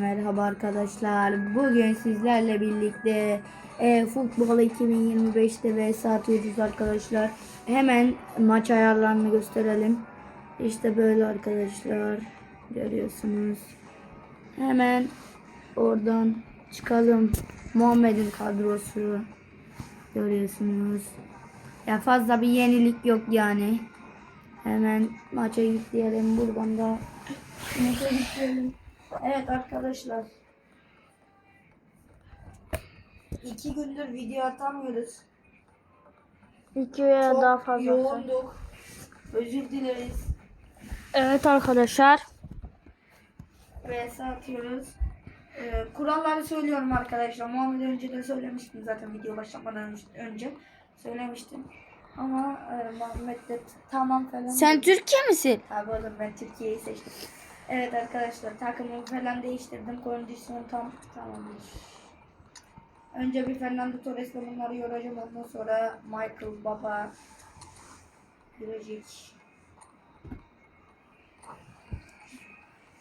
Merhaba arkadaşlar. Bugün sizlerle birlikte e, futbol 2025'te vs atıyoruz arkadaşlar. Hemen maç ayarlarını gösterelim. İşte böyle arkadaşlar. Görüyorsunuz. Hemen oradan çıkalım. Muhammed'in kadrosu. Görüyorsunuz. Ya fazla bir yenilik yok yani. Hemen maça yükleyelim. Buradan da maça yükleyelim. Evet arkadaşlar. İki gündür video atamıyoruz. İki veya Çok daha fazla. yoğunduk. Özür dileriz. Evet arkadaşlar. VS atıyoruz. Ee, kuralları söylüyorum arkadaşlar. Muhammed önce de söylemiştim zaten video başlamadan önce-. Söylemiştim. Ama e, Muhammed de tamam falan. Sen Türkiye misin? Abi oğlum ben Türkiye'yi seçtim. Evet arkadaşlar takımımı falan değiştirdim. Kondisyon tam tamamdır. Önce bir Fernando Torres'le bunları yoracağım. Ondan sonra Michael Baba girecek.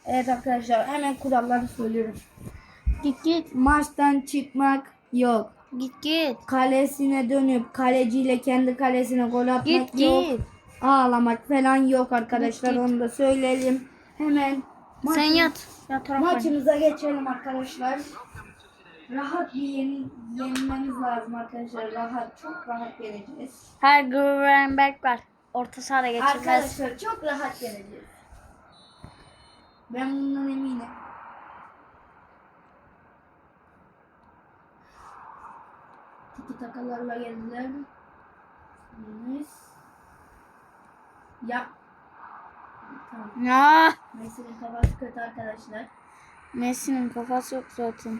Evet arkadaşlar hemen kuralları söylüyorum. Git git. Maçtan çıkmak yok. Git git. Kalesine dönüp kaleciyle kendi kalesine gol atmak Git yok. git. Ağlamak falan yok arkadaşlar Git, git. onu da söyleyelim. Hemen maç- Sen yat. Yat Rafa. maçımıza geçelim arkadaşlar. Rahat bir yeni, yenilmemiz lazım arkadaşlar. Rahat, çok rahat yeneceğiz. Her Grubenberg var. Orta sahada geçirmez. Arkadaşlar çok rahat yeneceğiz. Ben bundan eminim. Tiki takalarla geldiler. Yes. Ya. Tamam. Ya. Messi'nin kafası kötü arkadaşlar. Messi'nin kafası yok zaten.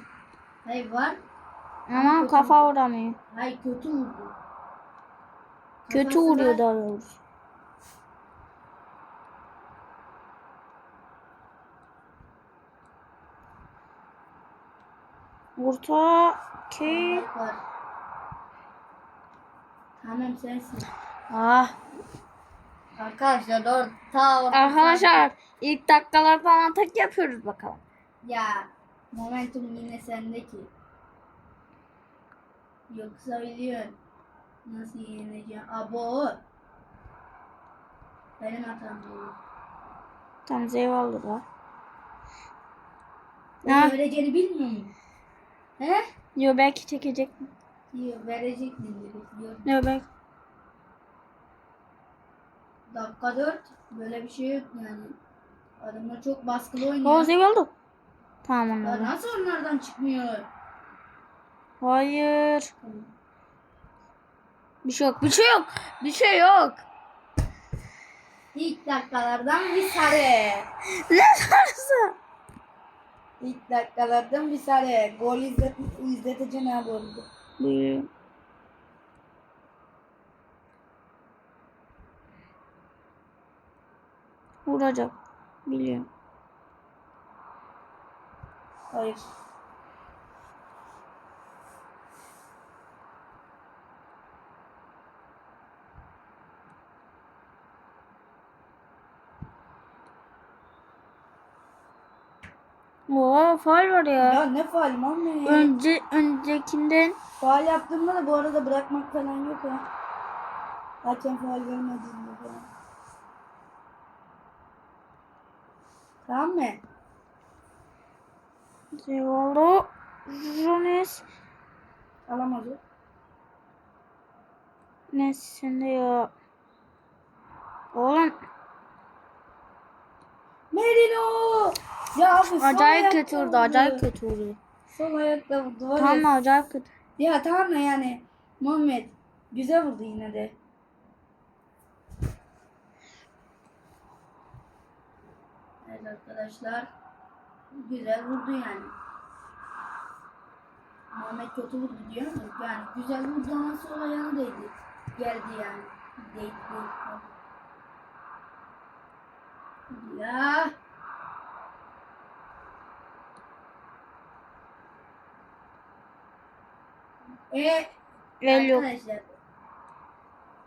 Hayır var. Ama kafa vuramıyor. Hayır kötü vurdu. Kötü Kafası vuruyor var. daha doğrusu. Orta ki. Tamam sensin. Ah. Arkadaşlar doğru. Ta orta Arkadaşlar ilk dakikalardan atak yapıyoruz bakalım. Ya momentum yine sende ki. Yoksa biliyorsun. Nasıl yeneceğim? Abo. Benim hatam bu. Tam zeyv aldı da. O Ha. vereceğini bilmiyor musun? He? Yo belki çekecek. Yok verecek dedi. Yok. Yo belki. Dakika 4. Böyle bir şey yok yani. Adamlar çok baskılı oynuyor. O zeyv aldı. Tamam Ya anladım. nasıl onlardan çıkmıyor? Hayır. Bir şey yok. Bir şey yok. Bir şey yok. İlk dakikalardan bir sarı. Ne sarısı? İlk dakikalardan bir sarı. Gol izlet izleteceğim abi orada. Buyur. Vuracak. Biliyorum. Hayır. Oo faul var ya. Ya ne faal ya? Önce öncekinden Faal yaptığımda da bu arada bırakmak falan yok ha. Hakem faal vermediğinde falan. Tamam mı? Zeyvaldo Jones Alamaz o. ne sende ya? Oğlum Merino! Ya abi acayip kötü vurdu. Acayip kötü vurdu. Sol ayakta vurdu. var ya. Tam da acayip kötü. Ya tamam da yani Muhammed güzel vurdu yine de. Evet arkadaşlar güzel vurdu yani. Muhammed kötü vurdu diyor ama yani güzel vurdu ama sol ayağına değdi. Geldi yani. Değdi değdi. Ya. E El yok. Arkadaşlar.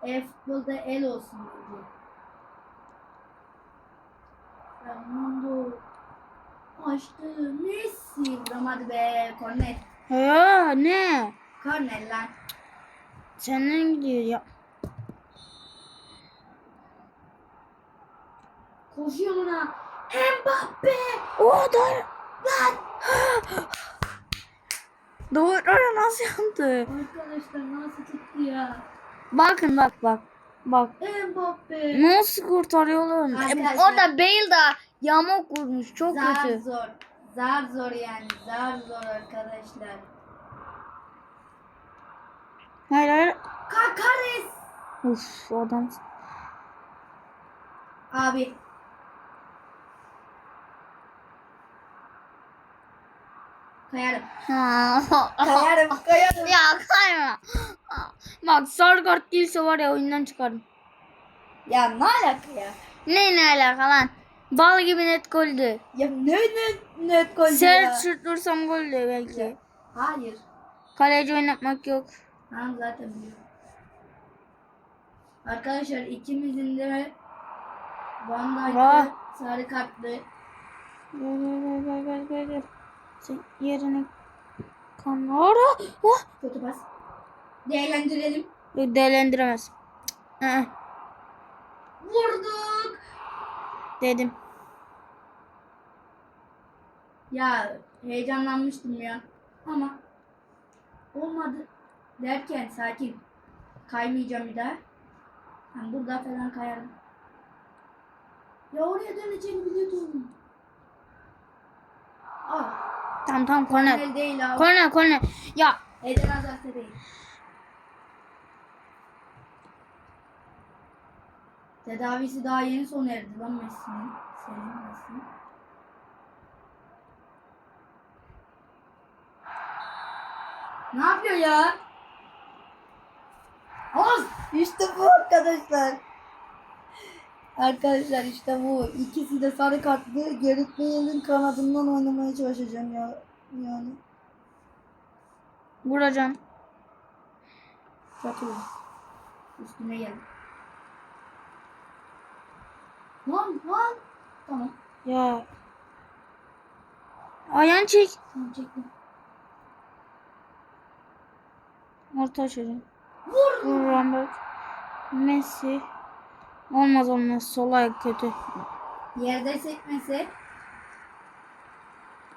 E futbolda el olsun bence. Fernando. Açtı. Messi. Vuramadı be. Korner. Ya ne? Korner lan. Senden gidiyor ya. Koşuyor ona. Mbappe. O da Lan. doğru nasıl yaptı? Arkadaşlar nasıl tuttu ya? Bakın bak bak. Bak. Mbappe. Nasıl kurtarıyor oğlum? E, Arkadaşlar- orada Bale da yamuk vurmuş. Çok Zar kötü. zor. Zar zor yani. Zar zor arkadaşlar. Hayır hayır. Kakares. Uf adam. Abi. Kayarım. Kayarım. Kayarım. ya kayma. Bak sarı kart değilse var ya oyundan çıkarım. Ya ne alaka ya? Ne ne alaka lan? Bal gibi net goldü. Ya ne ne net gol ya? Sert şutlursam goldü belki. Hayır. Kaleci oynatmak yok. Tamam zaten biliyorum. Arkadaşlar ikimizin de Van. Dijk'ı sarı kartlı. Gel gel gel gel gel yerini kanara. Oh. Kötü pas. Değerlendirelim. Yok değerlendiremez. I-ı, Vurduk. Dedim. Ya heyecanlanmıştım ya. Ama olmadı derken sakin. Kaymayacağım bir daha. Ben burada falan kayarım. Ya oraya döneceğini biliyordum. Ah, Tamam tamam korner. el değil abi. Korner korner. Ya Eden Hazretleri değil. Tedavisi daha yeni sona erdi lan Messi'nin. Senin Messi'nin. Ne yapıyor ya? Az! İşte bu arkadaşlar. Arkadaşlar işte bu. İkisi de sarı kartlı. Gerrit Bale'in kanadından oynamaya çalışacağım ya. Yani. vuracağım. Çok iyi. Üstüne gel. Lan lan. Tamam. Ya. Ayağını çek. Tamam çektim. Orta açacağım. Vur. Vur. Messi. Olmaz olmaz. Sol ayak kötü. Yerde sekmese.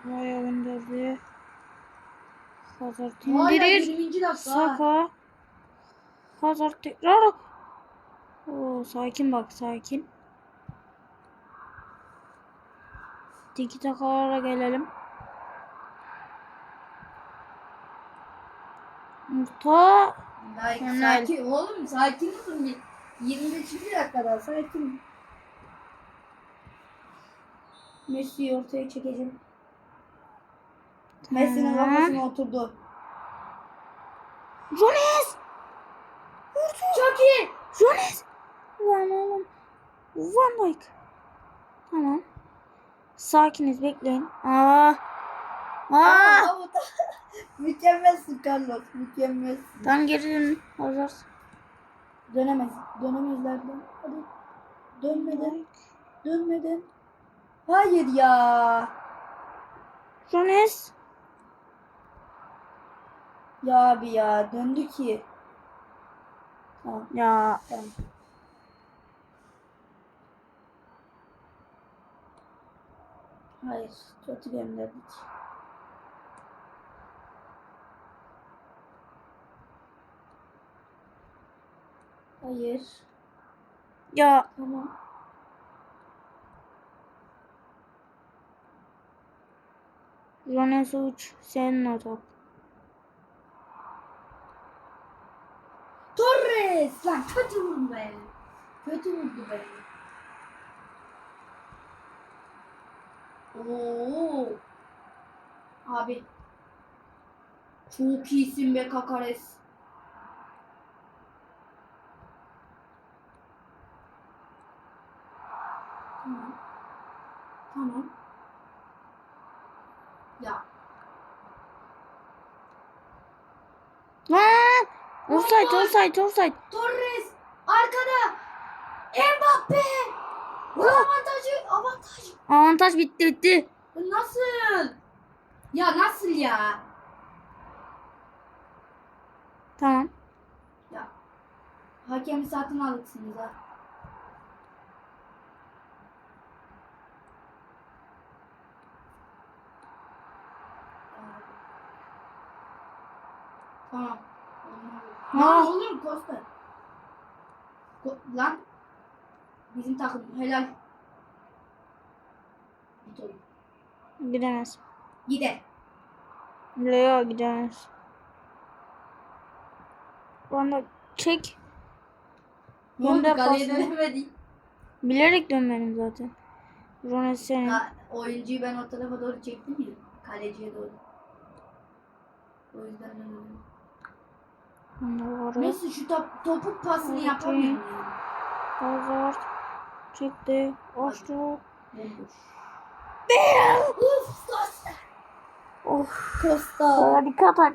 Ayağı gönderdi. Hazard Hala indirir. 20. dakika. ha. Saka. Hazard tekrar. Oo, sakin bak sakin. Tiki takalara gelelim. Daha Kornel. sakin oğlum sakin olun bir. 25. dakikada sakin. Messi'yi ortaya çekeceğim. Messi'nin kafasına oturdu. Jones. Çok iyi. Jones. Lan oğlum. Van Dijk. Tamam. Sakiniz bekleyin. Aa. Aa. Mükemmelsin Carlos. Mükemmelsin. Tam geri dönün. Hazır. Dönemez. Dönemezlerden. Hadi. Dönmeden. Dönmeden. Hayır ya. Jones. Ya abi ya. Döndü ki. Tamam. Ya. Tamam. Hayır. Kötü gönderdik. Hayır. Ya. Tamam. Jones uç. Senin o top. Torres! Lan kötü vurdu be. Kötü vurdu be. Oo. Abi. Çok iyisin be Kakares. Tamam. Tamam. Ya. Lan. Offside offside offside. Torres arkada. Mbappe. Avantajı avantaj. Avantaj bitti bitti. Nasıl? Ya nasıl ya? Tamam. Ya. Hakemi satın alırsınız ha. Tamam. Ha. Lan oğlum Costa. Ko- lan. Bizim takım helal. Gidemez. Gider. Leo gidemez. Bana çek. Ne oldu? Kaleye dönemedik. Bilerek dönmedim zaten. Ronald senin. Ha, oyuncuyu ben o tarafa doğru çektim ya. Kaleciye doğru. O yüzden dönemedim. Doğru. Messi şu top, topuk pasını yapamıyor? Hazard. Çekti. Açtı. Bomboş. Uf Costa. Of. Costa. Harika tak.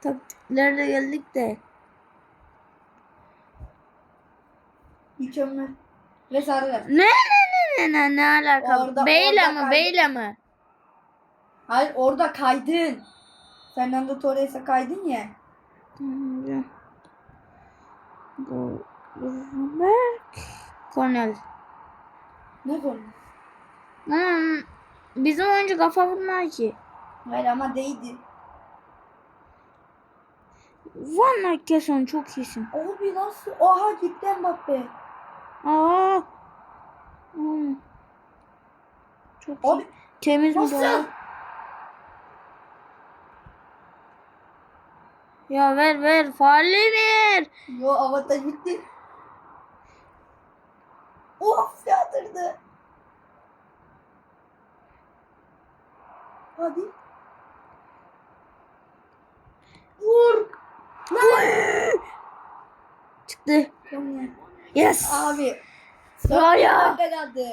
Taktiklerle geldik de. Mükemmel. Ve sarı ver. Ne ne ne ne ne alaka? Orada- Beyle orada mi kaydı. beyle mi? Hayır orada kaydın. Fernando Torres'e kaydın ya. Bu Robert Cornel. Ne konu? Hmm, bizim oyuncu kafa vurmuyor ki. Hayır ama değdi. Van Dijk kesin çok iyisin. Abi nasıl? Oha gitti Mbappe. Aa. Hmm. Çok Abi iyi. Temiz mi nasıl? doğru? Ya ver ver. Faali ver. Yo avantaj bitti. Of yatırdı. Hadi. Vur. Çıktı. Yes. Abi. Raya.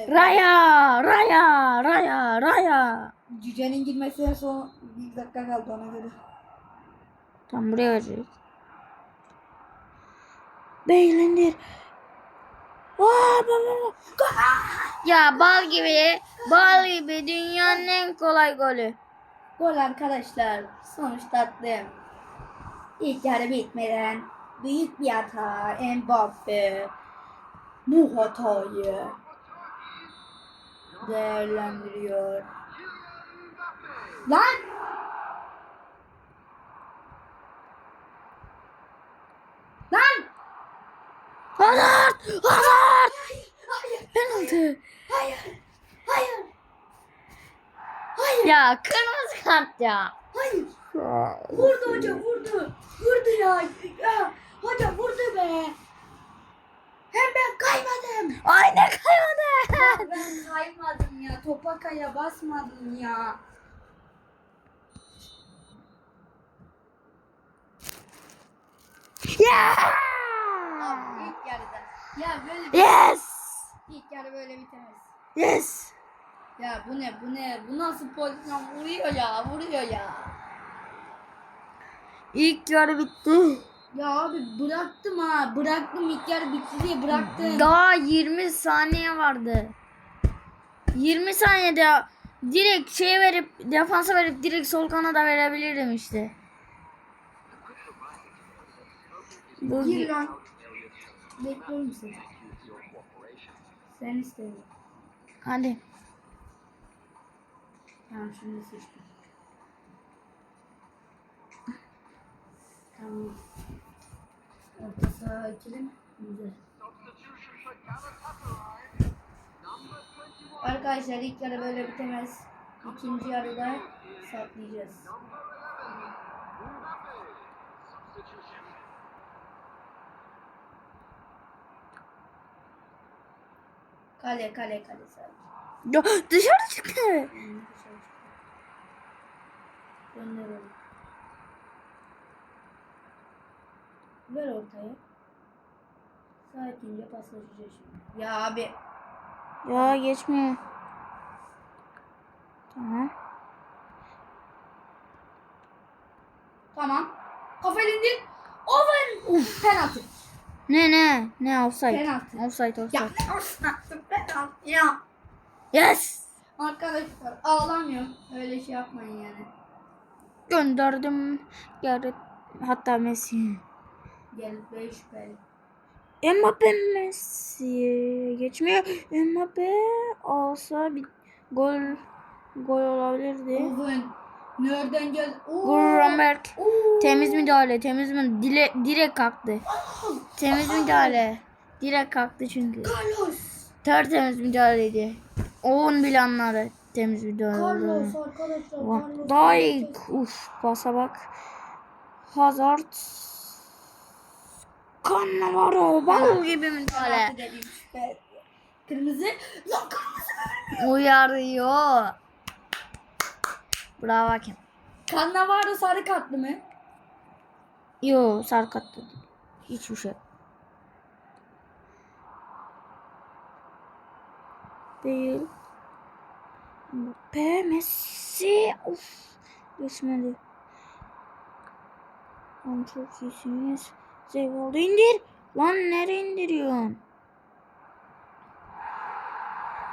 Raya. Raya. Raya. Raya. Cücenin girmesine son bir dakika kaldı ona göre. Tam buraya vereceğiz. Beylendir. Aa, baba. Ya bal gibi, bal gibi dünyanın en kolay golü. Gol arkadaşlar. Sonuç tatlım. İlk yarı bitmeden büyük bir hata Mbappe bu hatayı değerlendiriyor. Lan! Hazard! Hayır! Penaltı. Hayır! Hayır! Hayır! Ya kırmızı kart ya. Hayır! Vurdu hocam vurdu. Vurdu ya. ya. Hocam vurdu be. Hem ben kaymadım. Ay ne kaymadı. Ben kaymadım ya. Topa kaya basmadım ya. Ya. Ya böyle Yes. ilk yarı böyle bitemez. Yes. Ya bu ne bu ne? Bu nasıl pozisyon? Vuruyor ya vuruyor ya. İlk yarı bitti. Ya abi bıraktım ha. Bıraktım ilk yarı bitti diye bıraktım. Daha 20 saniye vardı. 20 saniyede direkt şey verip defansa verip direkt sol kanada verebilirdim işte. Bu Gir lan. Bekliyorum seni. Sen istedin. hadi. Tamam şimdi seçtim. Tamam. Orta saha ikili mi? Güzel. Arkadaşlar ilk yarı böyle bitemez. İkinci yarıda saklayacağız. Kale kale kale sadece. Ya, dışarı çıktı. Gönderelim. Ver ortaya. Sakince paslaşacağız şimdi. Ya abi. Ya geçmiyor. Tamam. Tamam. Kafayı indir. Over. Uf. Penaltı. Ne ne? Ne offside? Penaltı. Offside Ya offside. ne olsun penaltı ya. Yes. Arkadaşlar ağlamıyor. Öyle şey yapmayın yani. Gönderdim. Geri hatta Messi. Gel be şüpheli. Mbappe Messi geçmiyor. Mbappe olsa bir gol gol olabilirdi. Oven. Nereden. Grunberg. Oo. Temiz müdahale, temiz mi? Dile, direkt kalktı. Temiz müdahale. Direkt kalktı çünkü. Carlos. Tertemiz müdahaleydi. 10 bile anladı. Temiz müdahale. Carlos arkadaşlar. Van Carlos. Dijk. Uf pasa bak. Hazard. Cannavaro. Bal gibi müdahale. Kırmızı. Lan kırmızı. Uyarıyor. Bravo hakem. Cannavaro sarı kartlı mı? Yo sarkattı. Hiçbir şey. Değil. Mbappe, Messi. Of. Geçmedi. Lan çok iyisiniz. Zevk oldu. indir. Lan nereye indiriyorsun?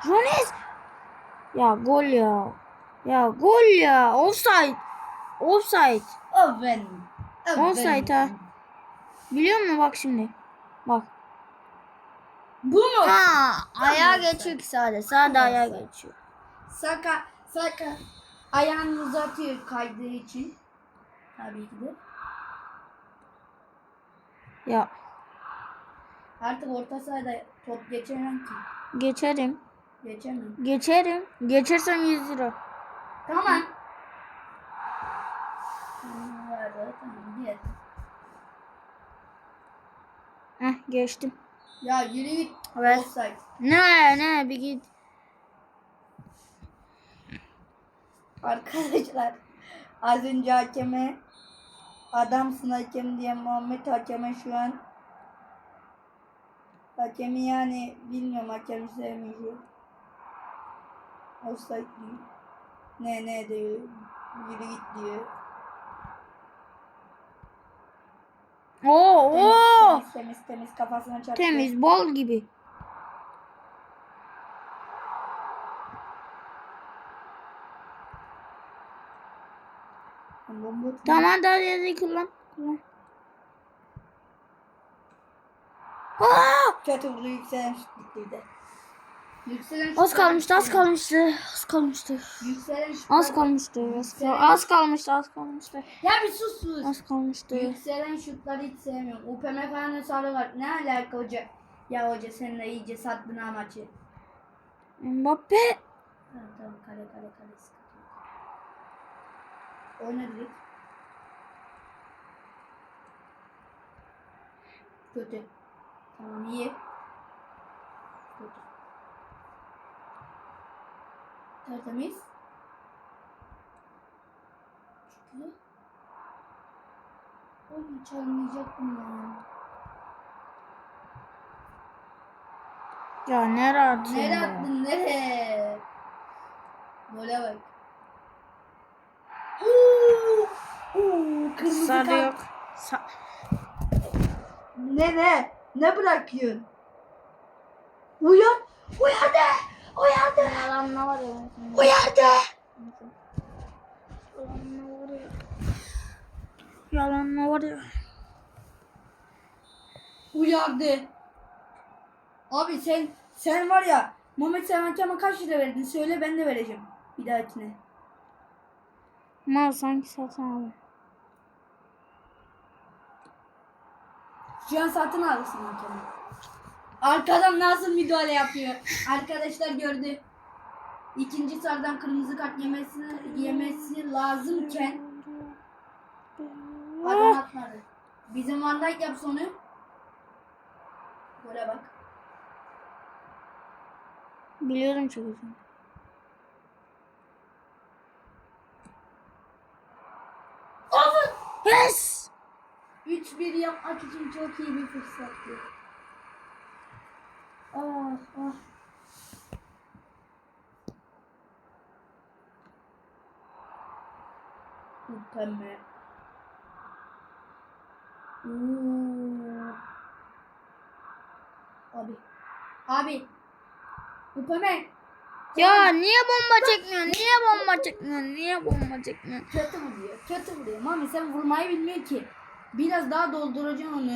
Jones. Ya gol ya. Ya gol ya. Offside. Offside. Oven. Offside ha. Biliyor musun bak şimdi. Bak. Bu mu? Ha, ayağa geçiyor ki sadece. Sadece ayağa geçiyor. Saka, Saka ayağını uzatıyor kaydığı için. Tabii ki de. Ya Artık orta sahada top geçemem ki. geçerim. Geçemem. Geçerim. Geçersem 100 lira. Tamam. Heh geçtim. Ya yürü git. Evet. Offside. Ne ne bir git. Arkadaşlar az önce hakeme adamsın hakem diye Muhammed hakeme şu an hakemi yani bilmiyorum hakemi sevmiyor. Offside diyor. Ne ne diyor. Yürü git diyor. Oo Temiz, oo. temiz temiz temiz kafasına çarptı. Temiz bol gibi. Tamam hadi hadi, kullan. Kullan. Kötü vurdu yükselen şut bittiydi. Yükselen Az kalmıştı az kalmıştı. Az kalmıştı. Yükselen. Az kalmıştı. Az, kal- az kalmıştı az kalmıştı. Ya bir sus sus. Az kalmıştı. Yükselen şutları hiç sevmiyorum. UPM falan sarı var. Ne alaka hoca? Ya hoca sen de iyice sattın ha maçı. Mbappe. Ha, tamam kale kale kale. sıkıntı yok. Oyna direkt. Kötü. Tamam iyi. Kötü. Tertemiz. Çıkıyor. Oy çalmayacaktım ya. Ya nereye atıyorsun? Nereye ya? attın nereye? Gole bak. Oo, oo, kırmızı Sarı kart. yok. Sa- Ne ne? Ne bırakıyorsun? Uyan! Uyandı! Uyandı! Yalan ne var ya? Uyandı! Yalan ne var ya? Yalan ne var ya? Uyandı. Abi sen sen var ya Mehmet sen hakeme kaç lira verdin? Söyle ben de vereceğim. Bir dahakine. Mal sanki satın aldım. Şu an satın alırsın hakemi. Arkadan nasıl müdahale yapıyor? Arkadaşlar gördü. İkinci sarıdan kırmızı kart yemesi yemesi lazımken adam atmadı. Bizim Van Dijk yapsa onu. Gole bak. Biliyorum çünkü. Over! Yes! 3-1 yapmak için çok iyi bir fırsattı. Ah. Mükemmel. Oo. Abi. Abi. Mükemmel. Ya niye bomba çekmiyor? Niye bomba çekmiyor? Niye bomba çekmiyor? Kötü vuruyor. Kötü vuruyor. Mami sen vurmayı bilmiyor ki. Biraz daha dolduracaksın onu.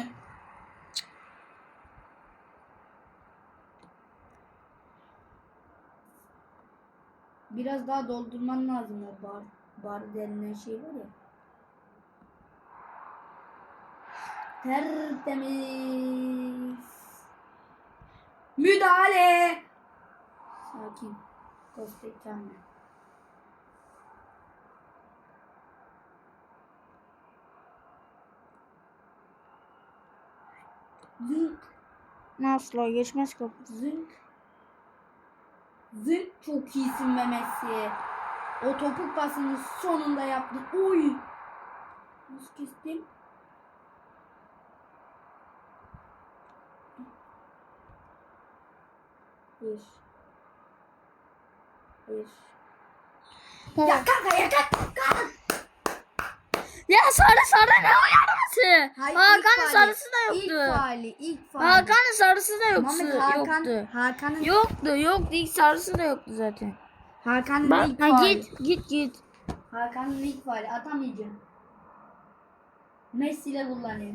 Biraz daha doldurman lazım o bar. Bar denilen şey var ya. Tertemiz. Müdahale. Sakin. Kostek kendine. Zınk. Asla geçmez kapı. Zınk. Zınk çok iyisin be Messi. O topuk pasını sonunda yaptın. Oy. Nasıl kestim? Bir. Bir. Ya kanka ya kanka. Ya sarı sarı ne uyarması? Hayır, ilk Hakan'ın sarısı da İlk yoktu. faali, ilk faali. Hakan'ın sarısı da yoktu. Mehmet Hakan, yoktu. Hakan'ın Yoktu yoktu ilk sarısı da yoktu zaten. Hakan'ın Bak ilk ha, faali. git git git. Hakan'ın ilk faali atamayacağım. Messi ile kullanıyor.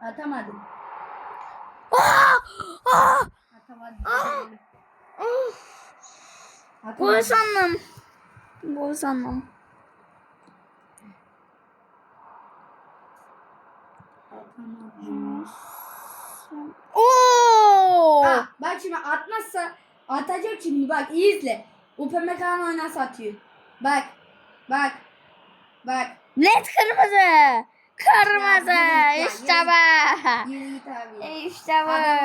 Atamadım. Aa! Aa! Atamadım. Ah! Atamadım. Gol sandım. Gol sandım. Oo! Ah, bak şimdi atmazsa atacak şimdi bak iyi izle. UPMK'nın oynarsa atıyor. Bak. Bak. Bak. Net kırmızı. Kırmızı. Ya, işte bu. Yürü git abi. İşte bu. Adam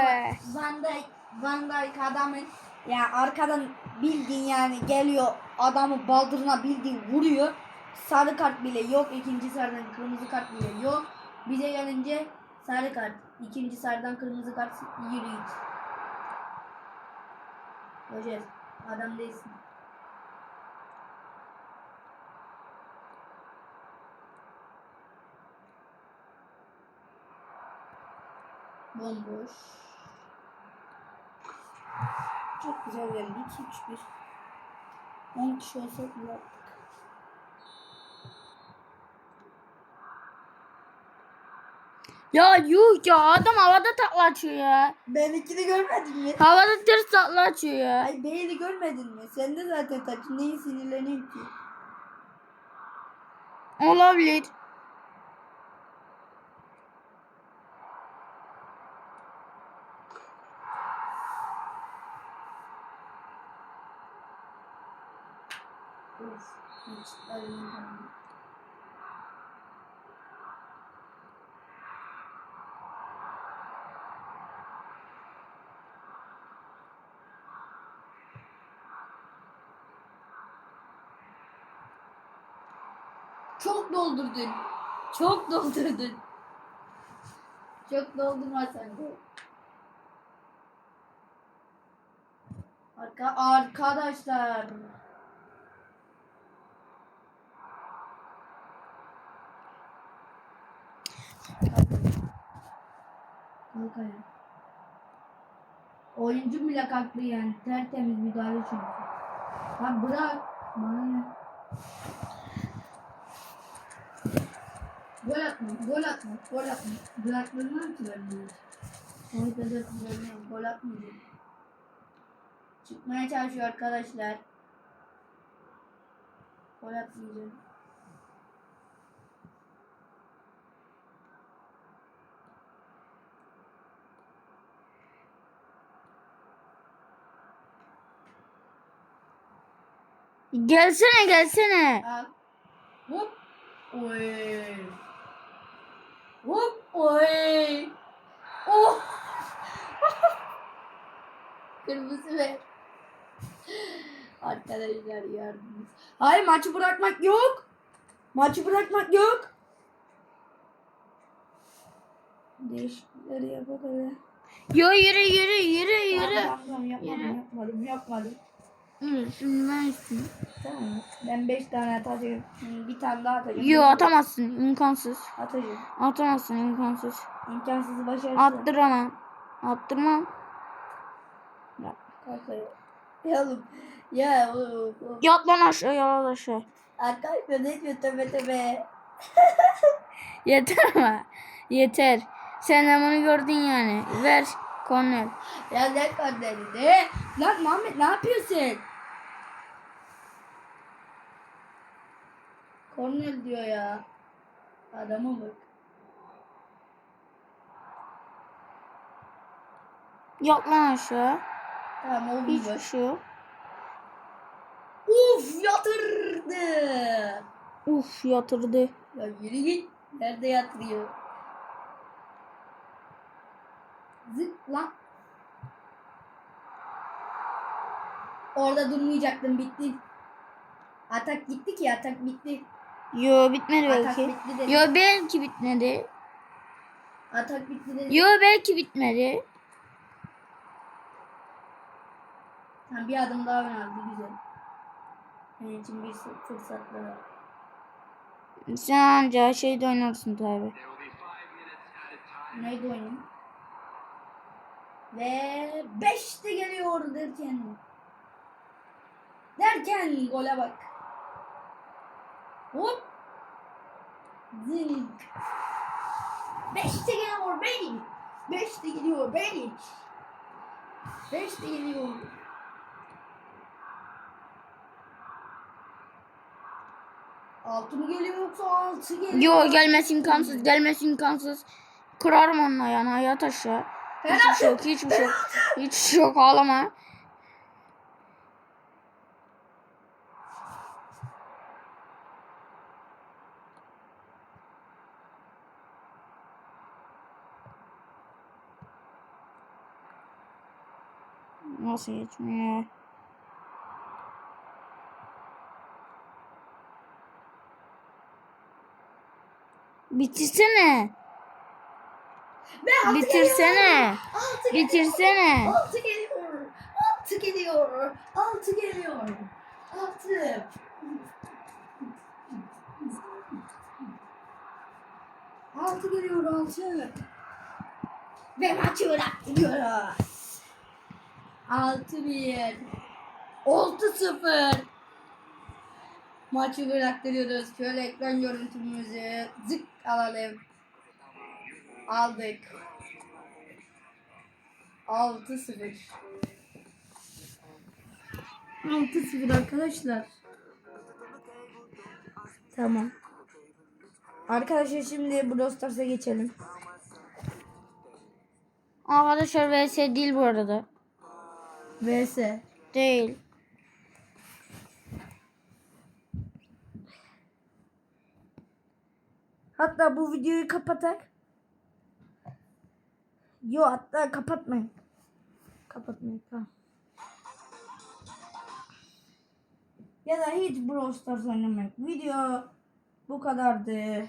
Van Dijk, Van Dijk adamın ya arkadan bildiğin yani geliyor adamı baldırına bildiğin vuruyor. Sarı kart bile yok. ikinci sarıdan kırmızı kart bile yok. Bize gelince sarı kart. ikinci sarıdan kırmızı kart yürü git. Hocam adam değilsin. Bomboş. Çok güzel geldi. 2 3 1. 10 kişi olsak bile Ya yuh ya adam havada takla atıyor ya. Ben ikini görmedin mi? Havada ters takla atıyor ya. Ay beyni görmedin mi? Sen de zaten taçın neyi sinirleniyorsun ki? Olabilir. Of. Hiç Çok doldurdun. Çok doldurdun. Çok doldurma sen de. Arka, arkadaşlar. Kalk ayağa. Oyuncu bile kalktı yani. Tertemiz müdahale çünkü. Lan bırak. Bana ne? Gol atma, gol atma, gol atma. Bırakmıyorum ki ben bunu. Onu kadar kullanıyorum, gol atmayacağım. Çıkmaya çalışıyor arkadaşlar. Gol atmayacağım. Gelsene gelsene. Al. Hop. Oy. Hop. Oy. Oh. Kırmızı ve Arkadaşlar yardım. Hayır maçı bırakmak yok. Maçı bırakmak yok. Değişiklikleri yapalım. Yo yürü yürü yürü yürü. Yapmadım, yapmadım, yapmadım, yapmadım. Yürü şimdi ben üstüne. Tamam. Ben 5 tane atacağım. Bir tane daha atacağım. Yo atamazsın imkansız. Atacağım. Atamazsın imkansız. İmkansızı başarısı. Attıramam. Attırmam. Ayağa. Ya oğlum. Ya oğlum. Yat lan aşağı yat aşağı. Arkadaşlar ne diyor tövbe tövbe. Yeter ama. Yeter. Sen de bunu gördün yani. Ver korner. Ya ne kadar ne? Lan Muhammed ne yapıyorsun? Kornel diyor ya. Adama bak. Yat lan aşağı. Tamam o Hiçbir gibi. şey yok. Uf yatırdı. Uf yatırdı. Ya yürü git. Nerede yatırıyor? Zık lan. Orada durmayacaktım bitti. Atak gitti ki atak bitti. Yo bitmedi Atak belki. bitti dedi. Yo belki bitmedi. Atak bitti dedi. Yo belki bitmedi. Tamam, bir adım daha önerdi güzel. Benim için bir fırsat daha. Sen anca şeyde oynarsın tabi. Neydi oyun? Ve 5 de geliyor derken. Derken gole bak. Hop. 5 de geliyor benim. 5 de geliyor benim. 5 de geliyor. Altı mı geliyor yoksa altı geliyor? Yo gelmesi imkansız gelmesi imkansız. Kırarım onun ayağını yat aşağı. Hiçbir şey yok hiçbir şey yok. Hiçbir şey yok ağlama. nasıl geçmiyor? Bitirsene. Ben altı Bitirsene. Geliyor. Altı Bitirsene. Geliyor. Altı geliyor. Altı geliyor. Altı geliyor. Altı. Altı geliyor altı. Ben açıyorum. Diyorum. 6 1 6 0 Maçı bıraktırıyoruz. Şöyle ekran görüntümüzü zık alalım. Aldık. 6 0 6 0 arkadaşlar. Tamam. Arkadaşlar şimdi Brawl geçelim. Arkadaşlar VS değil bu arada. VS. Değil. Hatta bu videoyu kapatak. Yo hatta kapatmayın. Kapatmayın tamam. Ya da hiç Brawl Stars oynamak. Video bu kadardı.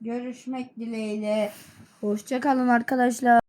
Görüşmek dileğiyle. Hoşçakalın arkadaşlar.